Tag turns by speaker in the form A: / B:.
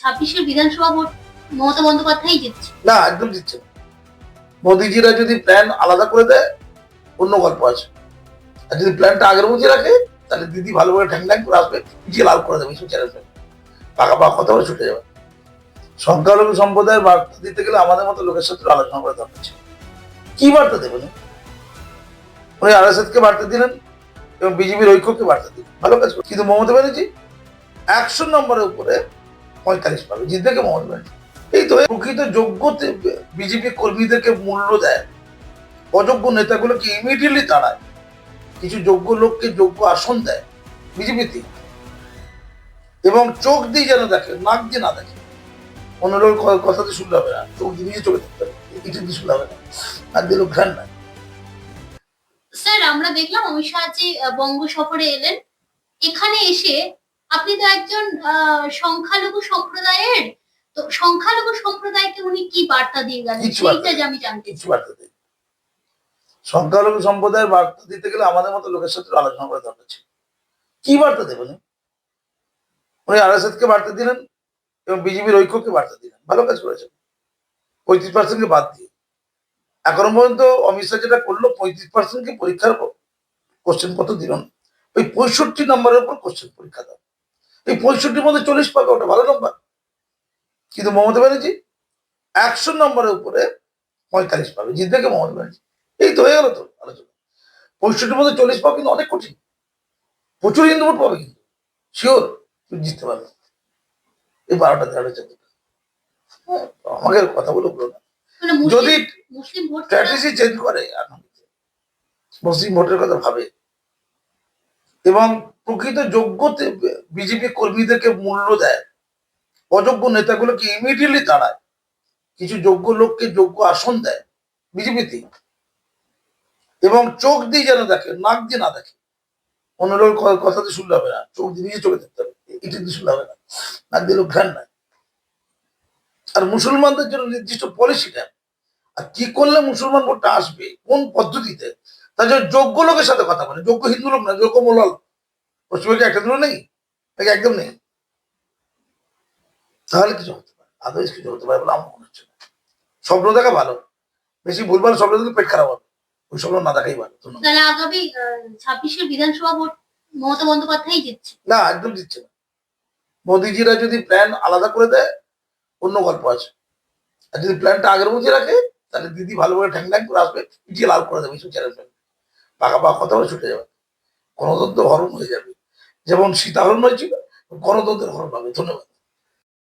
A: ছাব্বিশের বিধানসভা ভোট মমতা বন্দ্যোপাধ্যায় জিতছে।
B: না, একদম দিচ্ছে মোদিজিরা যদি প্ল্যান আলাদা করে দেয়, অন্য গল্প আছে। আর যদি প্ল্যানটা আগের মধ্যে রাখে, তাহলে দিদি ভালো করে ঠ্যাং ঠ্যাং করে আসবে, পিছিয়ে লাল করে দেবে চ্যানেল পাকা পাকা কথা বলে ছুটে যাবে। সংখ্যালঘু সম্প্রদায়ের বার্তা দিতে গেলে আমাদের মতো লোকের সাথে আলোচনা করে দরকার ছিল। কি বার্তা দেবেন উনি আর কে বার্তা দিলেন এবং বিজেপির ঐক্যকে বার্তা দিলেন। ভালো কাজ কিন্তু মমতা ব্যানার্জি একশো নম্বরের উপরে পঁয়তাল্লিশ পাবে, জিতবে কে মমতা ব্যানার্জি এই তো প্রকৃত যোগ্য বিজেপি কর্মীদেরকে মূল্য দেয়। অযোগ্য নেতাগুলোকে ইমিডিয়েটলি তাড়ায় কিছু যোগ্য লোককে যোগ্য আসন দেয় বিজেপিতে এবং চোখ দিয়ে যেন দেখে, নাক দিয়ে না দেখে। অন্য লোক কথা কথাতে শুনলে হবে না, চোখ দিয়ে চোখে দেখতে হবে। কিছু দিয়ে শুনলে হবে না। নাক দিয়ে লোক ঘ্রাণ না
A: স্যার, আমরা দেখলাম অমিত শাহজি বঙ্গ সফরে এলেন। এখানে এসে আপনি তো একজন সংখ্যালঘু সম্প্রদায়ের তো সংখ্যালঘু সম্প্রদায়কে উনি কি বার্তা দিয়ে গেলেন? সেইটা আমি জানতে
B: কিছু
A: চাই।
B: বার্তা সংখ্যালঘু সম্প্রদায়ের বার্তা দিতে গেলে আমাদের মতো লোকের সাথে আলোচনা করে দরকার ছিল। কি বার্তা দেবেন উনি? আর কে বার্তা দিলেন এবং বিজেপির ঐক্যকে বার্তা দিলেন। ভালো কাজ করেছেন। পঁয়ত্রিশ পার্সেন্টকে বাদ দিয়ে। এখনও পর্যন্ত অমিত শাহ যেটা করল পঁয়ত্রিশ পার্সেন্টকে পরীক্ষার কোশ্চেন পত্র দিল ওই পঁয়ষট্টি নম্বরের উপর কোশ্চেন পরীক্ষা দাও। এই পঁয়ষট্টির মধ্যে চল্লিশ পাবে ওটা ভালো নম্বর কিন্তু মমতা ব্যানার্জি একশো নম্বরের উপরে পঁয়তাল্লিশ পাবে জিতবে কে মমতা ব্যানার্জি? এই তো হয়ে গেল তো আলোচনা। পঁয়ষট্টির মধ্যে চল্লিশ পাবে কিন্তু অনেক কঠিন। প্রচুর হিন্দু ভোট পাবে কিন্তু। শিওর তুমি জিততে পারবে। এই বারোটা তেরোটা চোদ্দটা। হ্যাঁ, আমাকে কথা বলে বলো না।
A: মানে
B: যদি স্ট্র্যাটেজি চেঞ্জ করে মুসলিম ভোটের কথা ভাবে। এবং প্রকৃত যোগ্য বিজেপি কর্মীদেরকে মূল্য দেয়। অযোগ্য নেতাগুলোকে ইমিডিয়েটলি তাড়ায় কিছু যোগ্য লোককে যোগ্য আসন দেয় বিজেপিতে। এবং চোখ দিয়ে যেন দেখে, নাক দিয়ে না দেখে। অন্য লোক কথাতে শুনলে হবে না। চোখ দিয়ে নিজে চোখে দেখতে হবে। এটা দিয়ে শুনলে হবে না। নাক দিয়ে লোক ঘ্রাণ নাই আর মুসলমানদের জন্য নির্দিষ্ট পলিসি নেন আর কি করলে মুসলমান ভোটটা আসবে? কোন পদ্ধতিতে? তার যোগ্য লোকের সাথে কথা বলে। যোগ্য হিন্দু লোক না, যোগ্য মোলাল। পশ্চিমবঙ্গে একটা দিনও নেই নাকি একদম নেই? তাহলে কিছু হতে পারে আদার্স কিছু হতে পারে বলে আমার মনে হচ্ছে না। স্বপ্ন দেখা ভালো বেশি ভুলভাল স্বপ্ন দেখলে পেট খারাপ হবে ওই স্বপ্ন না দেখাই ভালো
A: তাহলে আগামী ছাব্বিশের বিধানসভা ভোট মমতা বন্দ্যোপাধ্যায় জিতছে।
B: না একদম দিচ্ছে না। মোদিজিরা যদি প্ল্যান আলাদা করে দেয় অন্য গল্প আছে। আর যদি প্ল্যানটা আগের মধ্যে রাখে তাহলে দিদি ভালো করে ঠ্যাং ঠ্যাং করে আসবে পিছিয়ে লাল করে দেবে এইসব চ্যানেল পাকা পাকা কথা বলে ছুটে যাবে। গণতন্ত্র হরণ হয়ে যাবে। যেমন সীতাহরণ হয়েছিল গণতন্ত্রের হরণ হবে। ধন্যবাদ।